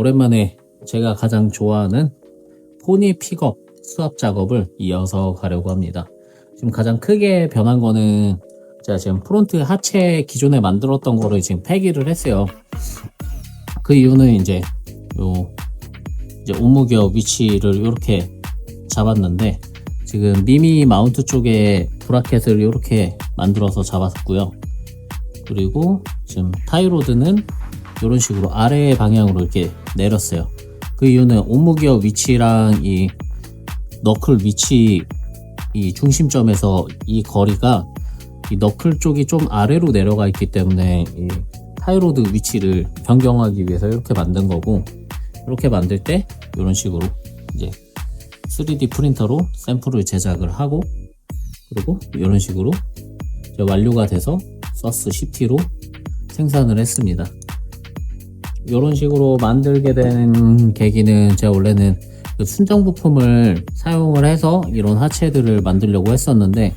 오랜만에 제가 가장 좋아하는 포니 픽업 수압 작업을 이어서 가려고 합니다. 지금 가장 크게 변한 거는 제가 지금 프론트 하체 기존에 만들었던 거를 지금 폐기를 했어요. 그 이유는 이제 요 이제 오무기어 위치를 이렇게 잡았는데 지금 미미 마운트 쪽에 브라켓을 이렇게 만들어서 잡았고요. 그리고 지금 타이로드는 이런 식으로 아래 방향으로 이렇게 내렸어요. 그 이유는 오무기어 위치랑 이 너클 위치 이 중심점에서 이 거리가 이 너클 쪽이 좀 아래로 내려가 있기 때문에 이 타이로드 위치를 변경하기 위해서 이렇게 만든 거고 이렇게 만들 때 이런 식으로 이제 3D 프린터로 샘플을 제작을 하고 그리고 이런 식으로 완료가 돼서 서스 CT로 생산을 했습니다. 이런 식으로 만들게 되는 계기는 제가 원래는 그 순정 부품을 사용을 해서 이런 하체들을 만들려고 했었는데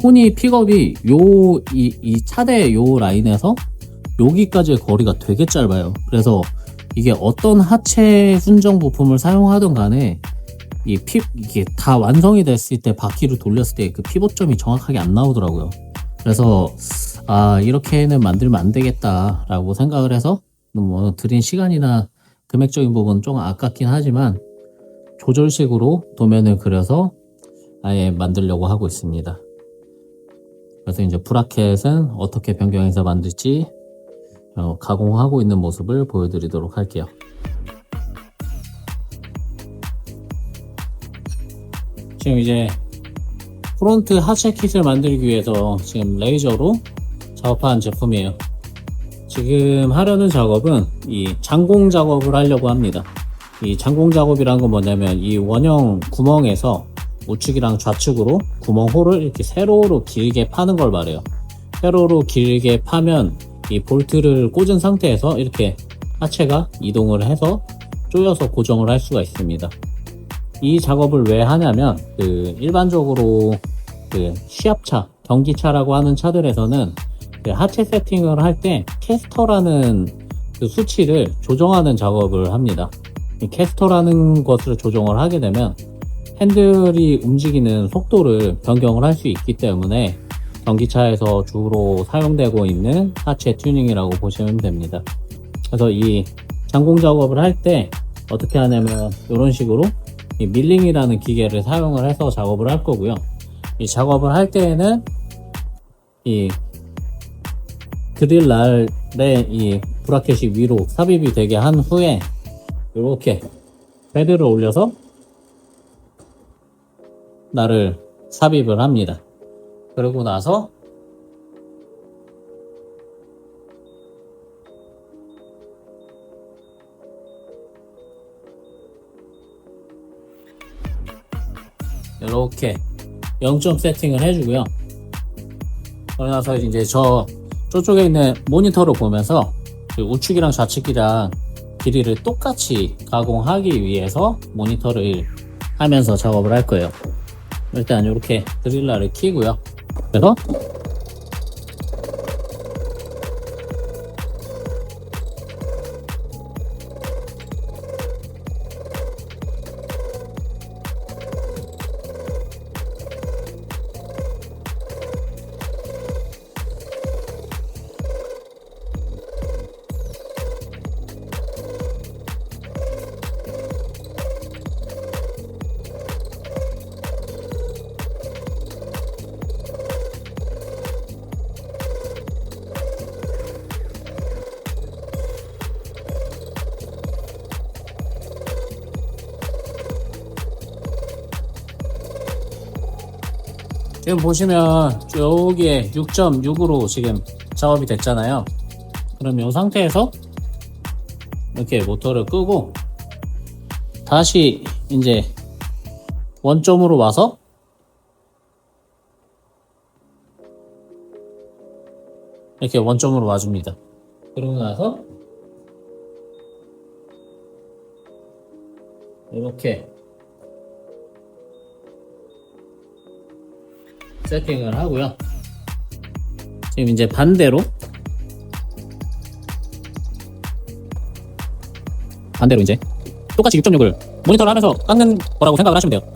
포니 픽업이 요 이 이 차대 요 라인에서 여기까지의 거리가 되게 짧아요. 그래서 이게 어떤 하체 순정 부품을 사용하든 간에 이 피, 이게 다 완성이 됐을 때 바퀴를 돌렸을 때 그 피봇점이 정확하게 안 나오더라고요. 그래서 아 이렇게는 만들면 안 되겠다라고 생각을 해서 뭐 들인 시간이나 금액적인 부분은 좀 아깝긴 하지만 조절식으로 도면을 그려서 아예 만들려고 하고 있습니다. 그래서 이제 브라켓은 어떻게 변경해서 만들지 어, 가공하고 있는 모습을 보여드리도록 할게요. 지금 이제 프론트 하체 킷을 만들기 위해서 지금 레이저로 작업한 제품이에요. 지금 하려는 작업은 이 장공 작업을 하려고 합니다. 이 장공 작업이란 건 뭐냐면 이 원형 구멍에서 우측이랑 좌측으로 구멍홀을 이렇게 세로로 길게 파는 걸 말해요. 세로로 길게 파면 이 볼트를 꽂은 상태에서 이렇게 하체가 이동을 해서 조여서 고정을 할 수가 있습니다. 이 작업을 왜 하냐면 그 일반적으로 그 시합차, 경기차라고 하는 차들에서는 그 하체 세팅을 할 때 캐스터라는 그 수치를 조정하는 작업을 합니다. 이 캐스터라는 것을 조정을 하게 되면 핸들이 움직이는 속도를 변경을 할 수 있기 때문에 전기차에서 주로 사용되고 있는 하체 튜닝이라고 보시면 됩니다. 그래서 이 장공 작업을 할 때 어떻게 하냐면 이런 식으로 이 밀링이라는 기계를 사용을 해서 작업을 할 거고요. 이 작업을 할 때에는 이 드릴 날에 이 브라켓이 위로 삽입이 되게 한 후에 이렇게 패드를 올려서 날을 삽입을 합니다. 그러고 나서 이렇게 0점 세팅을 해주고요. 그러고 나서 이제 저 저쪽에 있는 모니터를 보면서 그 우측이랑 좌측이랑 길이를 똑같이 가공하기 위해서 모니터를 하면서 작업을 할 거예요. 일단 이렇게 드릴러를 키고요. 그래서 지금 보시면 여기에 6.6으로 지금 작업이 됐잖아요. 그럼 이 상태에서 이렇게 모터를 끄고 다시 이제 원점으로 와서 이렇게 원점으로 와줍니다. 그러고 나서 이렇게 세팅을 하고요. 지금 이제 반대로 반대로 이제 똑같이 6.6을 모니터를 하면서 깎는 거라고 생각을 하시면 돼요.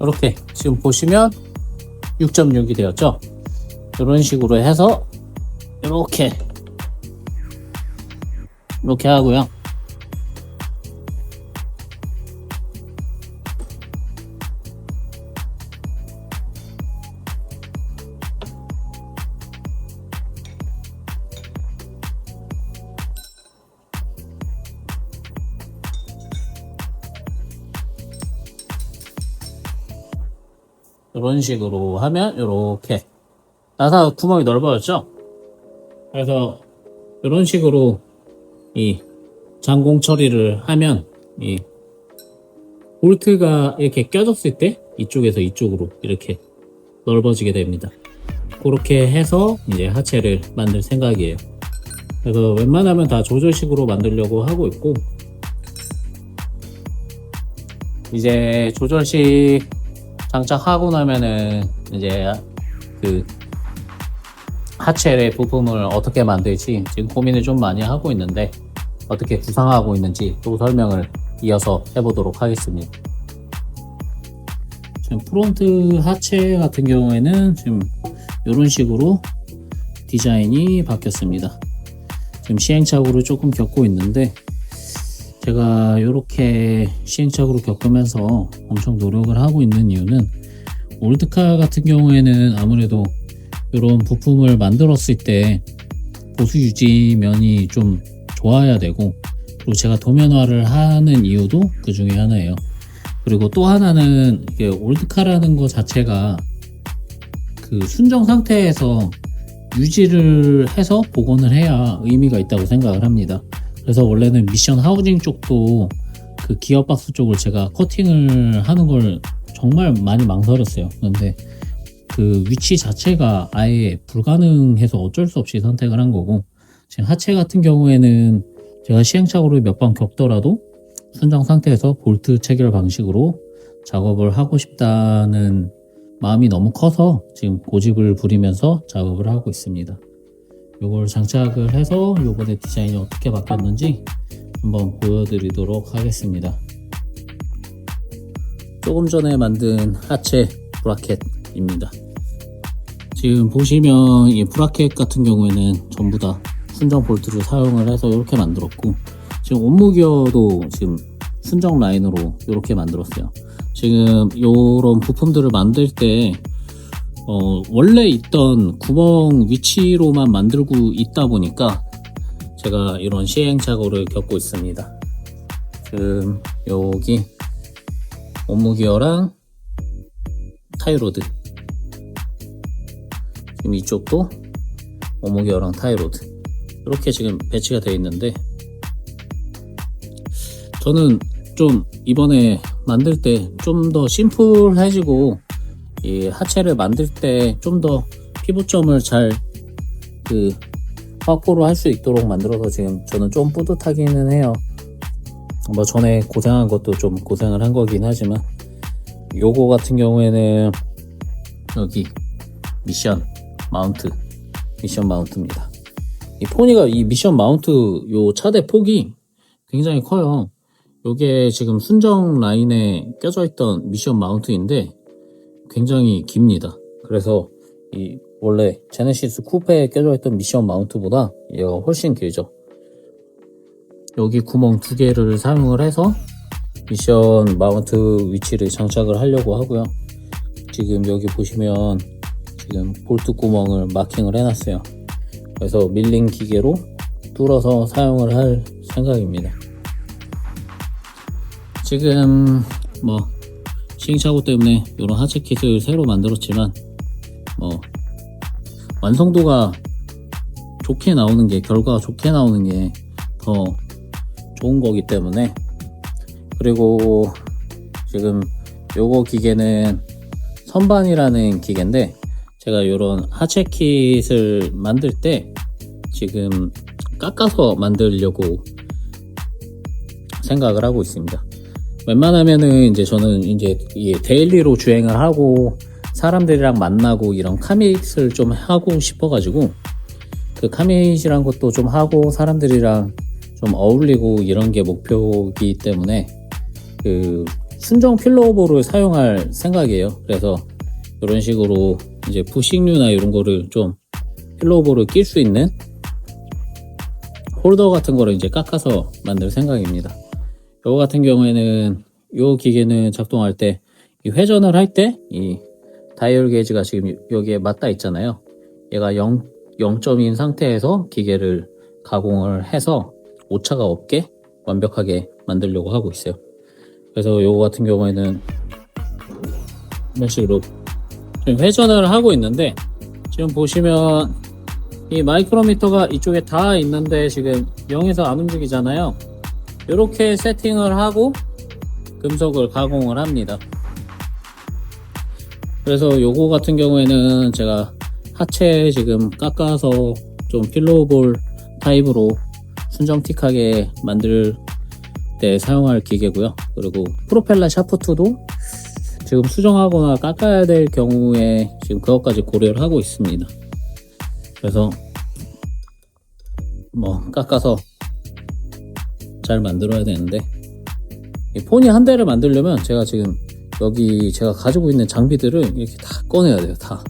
이렇게 지금 보시면 6.6이 되었죠. 이런 식으로 해서 이렇게 이렇게 하고요. 이런 식으로 하면 이렇게 나사 구멍이 넓어졌죠? 그래서 이런 식으로 이 장공 처리를 하면 이 볼트가 이렇게 껴졌을 때 이쪽에서 이쪽으로 이렇게 넓어지게 됩니다. 그렇게 해서 이제 하체를 만들 생각이에요. 그래서 웬만하면 다 조절식으로 만들려고 하고 있고 이제 조절식 장착하고 나면은 이제 그 하체의 부품을 어떻게 만들지 지금 고민을 좀 많이 하고 있는데 어떻게 구상하고 있는지 또 설명을 이어서 해보도록 하겠습니다. 지금 프론트 하체 같은 경우에는 지금 이런 식으로 디자인이 바뀌었습니다. 지금 시행착오를 조금 겪고 있는데 제가 이렇게 시행착오를 겪으면서 엄청 노력을 하고 있는 이유는 올드카 같은 경우에는 아무래도 이런 부품을 만들었을 때 보수 유지 면이 좀 좋아야 되고 그리고 제가 도면화를 하는 이유도 그 중에 하나예요. 그리고 또 하나는 올드카라는 것 자체가 그 순정 상태에서 유지를 해서 복원을 해야 의미가 있다고 생각을 합니다. 그래서 원래는 미션 하우징 쪽도 그 기어박스 쪽을 제가 커팅을 하는 걸 정말 많이 망설였어요. 그런데 그 위치 자체가 아예 불가능해서 어쩔 수 없이 선택을 한 거고 지금 하체 같은 경우에는 제가 시행착오를 몇 번 겪더라도 순정 상태에서 볼트 체결 방식으로 작업을 하고 싶다는 마음이 너무 커서 지금 고집을 부리면서 작업을 하고 있습니다. 이걸 장착을 해서 요번에 디자인이 어떻게 바뀌었는지 한번 보여드리도록 하겠습니다. 조금 전에 만든 하체 브라켓입니다. 지금 보시면 이 브라켓 같은 경우에는 전부 다 순정 볼트를 사용을 해서 이렇게 만들었고 지금 온무기어도 지금 순정 라인으로 이렇게 만들었어요. 지금 이런 부품들을 만들 때 어, 원래 있던 구멍 위치로만 만들고 있다 보니까 제가 이런 시행착오를 겪고 있습니다. 지금 여기 온무기어랑 타이로드 지금 이쪽도 온무기어랑 타이로드 이렇게 지금 배치가 되어 있는데 저는 좀 이번에 만들 때 좀 더 심플해지고 이 하체를 만들 때 좀 더 피부점을 잘그 확보를 할수 있도록 만들어서 지금 저는 좀 뿌듯하기는 해요. 뭐 전에 고생한 것도 좀 고생을 한 거긴 하지만 요거 같은 경우에는 여기 미션 마운트 미션 마운트입니다. 이 포니가 이 미션 마운트 요 차대 폭이 굉장히 커요. 요게 지금 순정 라인에 껴져 있던 미션 마운트인데 굉장히 깁니다. 그래서 이 원래 제네시스 쿠페에 껴져 있던 미션 마운트보다 얘가 훨씬 길죠. 여기 구멍 두 개를 사용을 해서 미션 마운트 위치를 장착을 하려고 하고요. 지금 여기 보시면 지금 볼트 구멍을 마킹을 해놨어요. 그래서 밀링 기계로 뚫어서 사용을 할 생각입니다. 지금 뭐 시행착오 때문에 이런 하체 킷을 새로 만들었지만 뭐 완성도가 좋게 나오는 게 결과가 좋게 나오는 게 더 좋은 거기 때문에 그리고 지금 요거 기계는 선반이라는 기계인데 제가 이런 하체 킷을 만들 때 지금 깎아서 만들려고 생각을 하고 있습니다. 웬만하면은 이제 저는 이제 이 데일리로 주행을 하고 사람들이랑 만나고 이런 카밋을 좀 하고 싶어가지고 그 카밋이란 것도 좀 하고 사람들이랑 좀 어울리고 이런 게 목표이기 때문에 그 순정 필로볼을 사용할 생각이에요. 그래서 이런 식으로 이제 부식류나 이런 거를 좀 필로볼을 낄수 있는 홀더 같은 거를 이제 깎아서 만들 생각입니다. 요거 같은 경우에는 요 기계는 작동할 때 이 회전을 할 때 이 다이얼 게이지가 지금 여기에 맞닿아 있잖아요. 얘가 0, 0점인 상태에서 기계를 가공을 해서 오차가 없게 완벽하게 만들려고 하고 있어요. 그래서 요거 같은 경우에는 이런 식으로 지금 회전을 하고 있는데 지금 보시면 이 마이크로미터가 이쪽에 다 있는데 지금 0에서 안 움직이잖아요. 이렇게 세팅을 하고 금속을 가공을 합니다. 그래서 요거 같은 경우에는 제가 하체 지금 깎아서 좀 필로볼 타입으로 순정틱하게 만들 때 사용할 기계고요. 그리고 프로펠러 샤프트도 지금 수정하거나 깎아야 될 경우에 지금 그것까지 고려를 하고 있습니다. 그래서 뭐 깎아서 잘 만들어야 되는데 이 폰이 한 대를 만들려면 제가 지금 여기 제가 가지고 있는 장비들을 이렇게 다 꺼내야 돼요 다.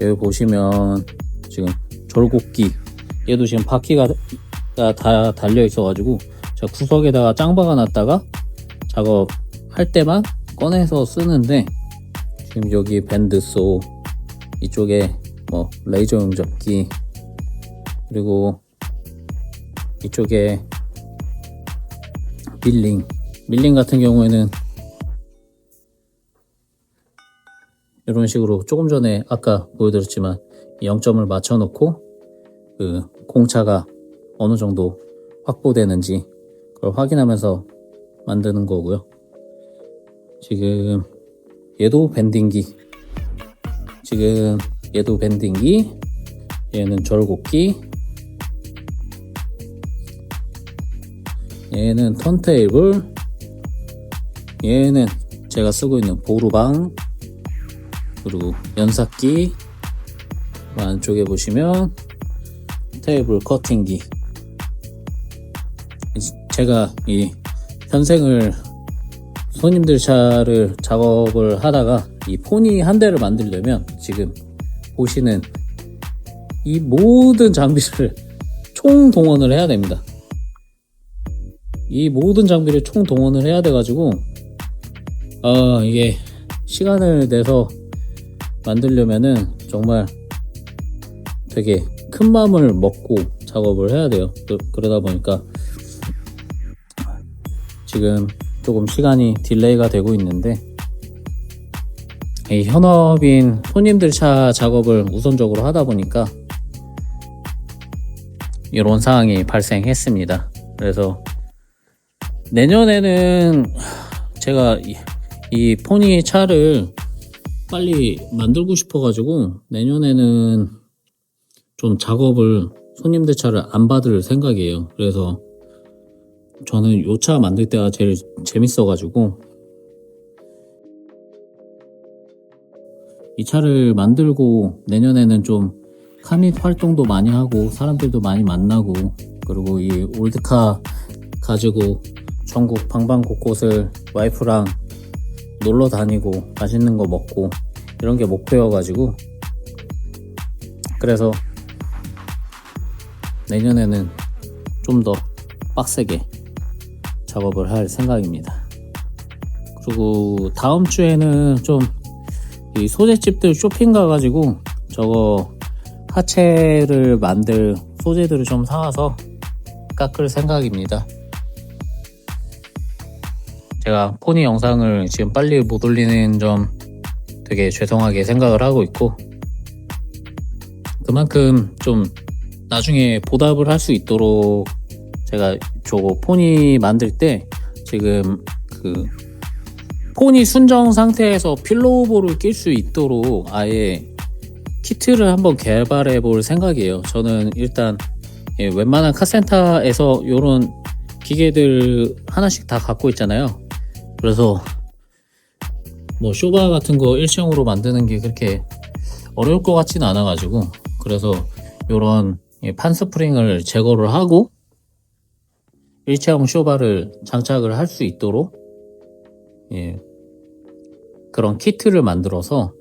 여기 보시면 지금 절곡기 얘도 지금 바퀴가 다- 다 달려 있어 가지고 제가 구석에다가 짱 박아 놨다가 작업할 때만 꺼내서 쓰는데 지금 여기 밴드소 이쪽에 뭐 레이저 용접기 그리고 이쪽에 밀링 밀링 같은 경우에는 이런 식으로 조금 전에 아까 보여드렸지만 0점을 맞춰 놓고 그 공차가 어느 정도 확보되는지 그걸 확인하면서 만드는 거고요. 지금 얘도 밴딩기 지금 얘도 밴딩기 얘는 절곡기 얘는 턴테이블 얘는 제가 쓰고 있는 보루방 그리고 연삭기 그 안쪽에 보시면 테이블 커팅기 제가 이 현생을 손님들 차를 작업을 하다가 이 포니 한 대를 만들려면 지금 보시는 이 모든 장비를 총 동원을 해야 됩니다. 이 모든 장비를 총 동원을 해야 돼가지고 아 이게 시간을 내서 만들려면은 정말 되게 큰 마음을 먹고 작업을 해야 돼요. 그, 그러다 보니까 지금 조금 시간이 딜레이가 되고 있는데 이 현업인 손님들 차 작업을 우선적으로 하다 보니까 이런 상황이 발생했습니다. 그래서 내년에는 제가 이, 이 포니 차를 빨리 만들고 싶어가지고 내년에는 좀 작업을 손님들 차를 안 받을 생각이에요. 그래서 저는 요 차 만들 때가 제일 재밌어가지고 이 차를 만들고 내년에는 좀 카밋 활동도 많이 하고 사람들도 많이 만나고 그리고 이 올드카 가지고 전국 방방 곳곳을 와이프랑 놀러 다니고 맛있는 거 먹고 이런 게 목표여가지고 그래서 내년에는 좀 더 빡세게 작업을 할 생각입니다. 그리고 다음 주에는 좀 이 소재집들 쇼핑 가가지고 저거 하체를 만들 소재들을 좀 사와서 깎을 생각입니다. 제가 포니 영상을 지금 빨리 못 올리는 점 되게 죄송하게 생각을 하고 있고 그만큼 좀 나중에 보답을 할 수 있도록 제가 저거 포니 만들 때 지금 그 포니 순정 상태에서 필로우볼을 낄 수 있도록 아예 키트를 한번 개발해 볼 생각이에요. 저는 일단 예, 웬만한 카센터에서 이런 기계들 하나씩 다 갖고 있잖아요. 그래서 뭐 쇼바 같은 거 일체형으로 만드는 게 그렇게 어려울 것 같지는 않아가지고 그래서 이런 판 스프링을 제거를 하고 일체형 쇼바를 장착을 할 수 있도록 예, 그런 키트를 만들어서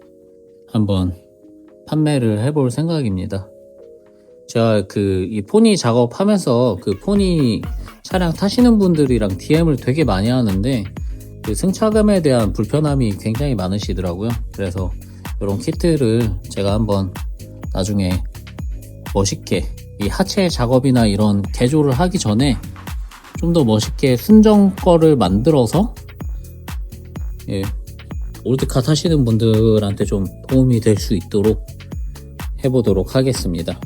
한번 판매를 해볼 생각입니다. 제가 그 이 포니 작업하면서 그 포니 차량 타시는 분들이랑 DM을 되게 많이 하는데 그 승차감에 대한 불편함이 굉장히 많으시더라고요. 그래서 이런 키트를 제가 한번 나중에 멋있게 이 하체 작업이나 이런 개조를 하기 전에 좀 더 멋있게 순정 거를 만들어서 예, 올드카 타시는 분들한테 좀 도움이 될 수 있도록 해보도록 하겠습니다.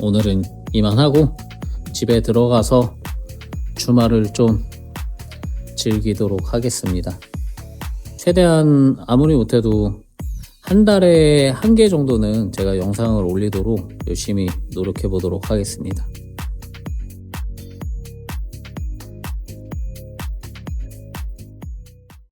오늘은 이만하고 집에 들어가서 주말을 좀 즐기도록 하겠습니다. 최대한 아무리 못해도 한 달에 한 개 정도는 제가 영상을 올리도록 열심히 노력해 보도록 하겠습니다.